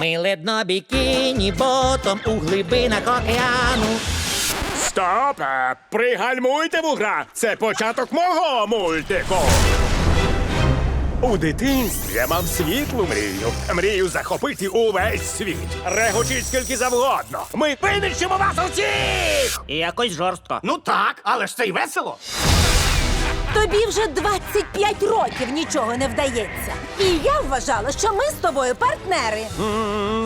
Миле дно бікіні, ботом у глибинах океану. Стоп! Пригальмуйте вугра! Це початок мого мультику. У дитинстві я мав світлу мрію. Мрію захопити увесь світ. Регочіть скільки завгодно. Ми винищимо вас усіх! І якось жорстко. Ну так, але ж це й весело. Тобі вже 25 років нічого не вдається. І я вважала, що ми з тобою партнери.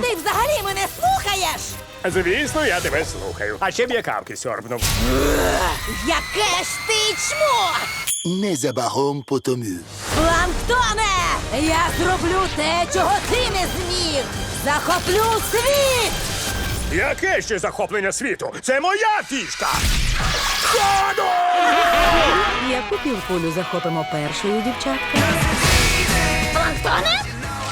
Ти взагалі мене слухаєш? Звісно, я тебе слухаю. А ще б я кавки сьорбнув. Яке ж ти чмо! Незабаром потому. Планктоне! Я зроблю те, чого ти не зміг! Захоплю світ! Яке ще захоплення світу? Це моя фішка! Ходу! Яку півкулю захопимо першою, дівчатка? Планктоне?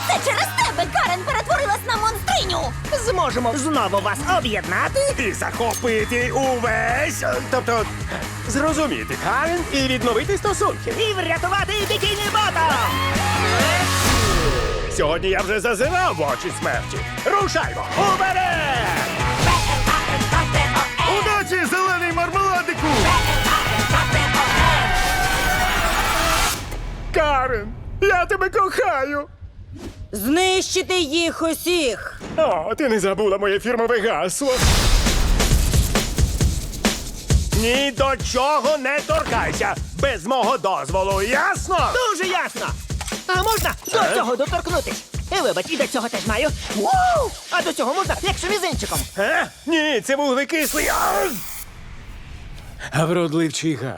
Це через тебе Карен перетворилась на монстриню! Зможемо знову вас об'єднати? І захопити увесь. Тобто, зрозуміти Карен і відновити стосунки. І врятувати бікіні ботом! Сьогодні я вже зазирав в очі смерті. Рушаймо! Уперед! Карен, я тебе кохаю! Знищити їх усіх! О, ти не забула моє фірмове гасло. Ні до чого не торкайся без мого дозволу, ясно? Дуже ясно! А можна до цього доторкнутись? І вибач, і до цього теж маю. Вау! А до цього можна, якщо мізинчиком. Е? Ні, це вуглекислий. А, а вродливчий газ.